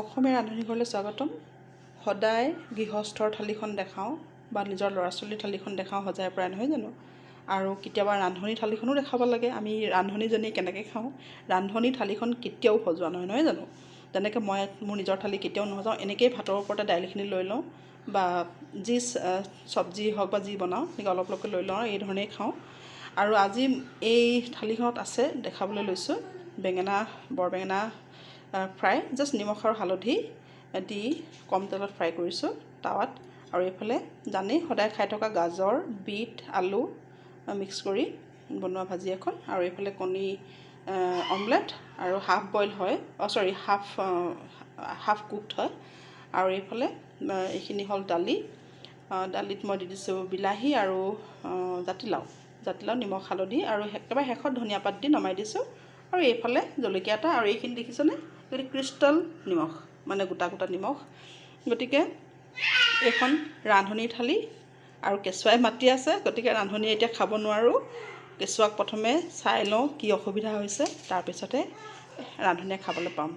অসমীয়া ৰান্ধনিঘৰলৈ স্বাগতম। সদায় গৃহস্থৰ থালিখন দেখাওঁ বা নিজৰ ল'ৰা ছোৱালীৰ থালিখন দেখাওঁ সজাই পৰাই নহয় জানো? আৰু কেতিয়াবা ৰান্ধনি থালিখনো দেখাব লাগে। আমি ৰান্ধনিজনীয়ে কেনেকৈ খাওঁ? ৰান্ধনি থালিখন কেতিয়াও সজোৱা নহয় নহয় জানো? তেনেকৈ মই মোৰ নিজৰ থালি কেতিয়াও নসজাওঁ। এনেকৈয়ে ভাতৰ ওপৰতে দাইলখিনি লৈ লওঁ বা যি চব্জি হওক বা যি বনাওঁ এনেকৈ অলপ অলপকৈ লৈ লওঁ আৰু এই ধৰণেই খাওঁ। আৰু আজি এই থালিখনত আছে দেখাবলৈ লৈছোঁ বেঙেনা বৰ বেঙেনা ফ্ৰাই জাষ্ট নিমখ আৰু হালধি দি কম তেলত ফ্ৰাই কৰিছোঁ টাৱাত আৰু এইফালে জানেই সদায় খাই থকা গাজৰ বিট আলু মিক্স কৰি বনোৱা ভাজি এখন। আৰু এইফালে কণী অমলেট আৰু হাফ বইল হয় অঁ চৰি হাফ হাফ কুকড হয়। আৰু এইফালে এইখিনি হ'ল দালি। দালিত মই দি দিছোঁ বিলাহী আৰু জাতিলাও। জাতিলাও নিমখ হালধি আৰু একেবাৰে শেষত ধনিয়া পাত দি নমাই দিছোঁ। আৰু এইফালে জলকীয়া এটা আৰু এইখিনি দেখিছেনে? এইটো ক্ৰিষ্টেল নিমখ মানে গোটা গোটা নিমখ। গতিকে এইখন ৰান্ধনি থালি আৰু কেঁচুৱাই মাতি আছে। গতিকে ৰান্ধনীয়ে এতিয়া খাব নোৱাৰোঁ। কেঁচুৱাক প্ৰথমে চাই লওঁ কি অসুবিধা হৈছে। তাৰপিছতে ৰান্ধনীয়ে খাবলৈ পাম।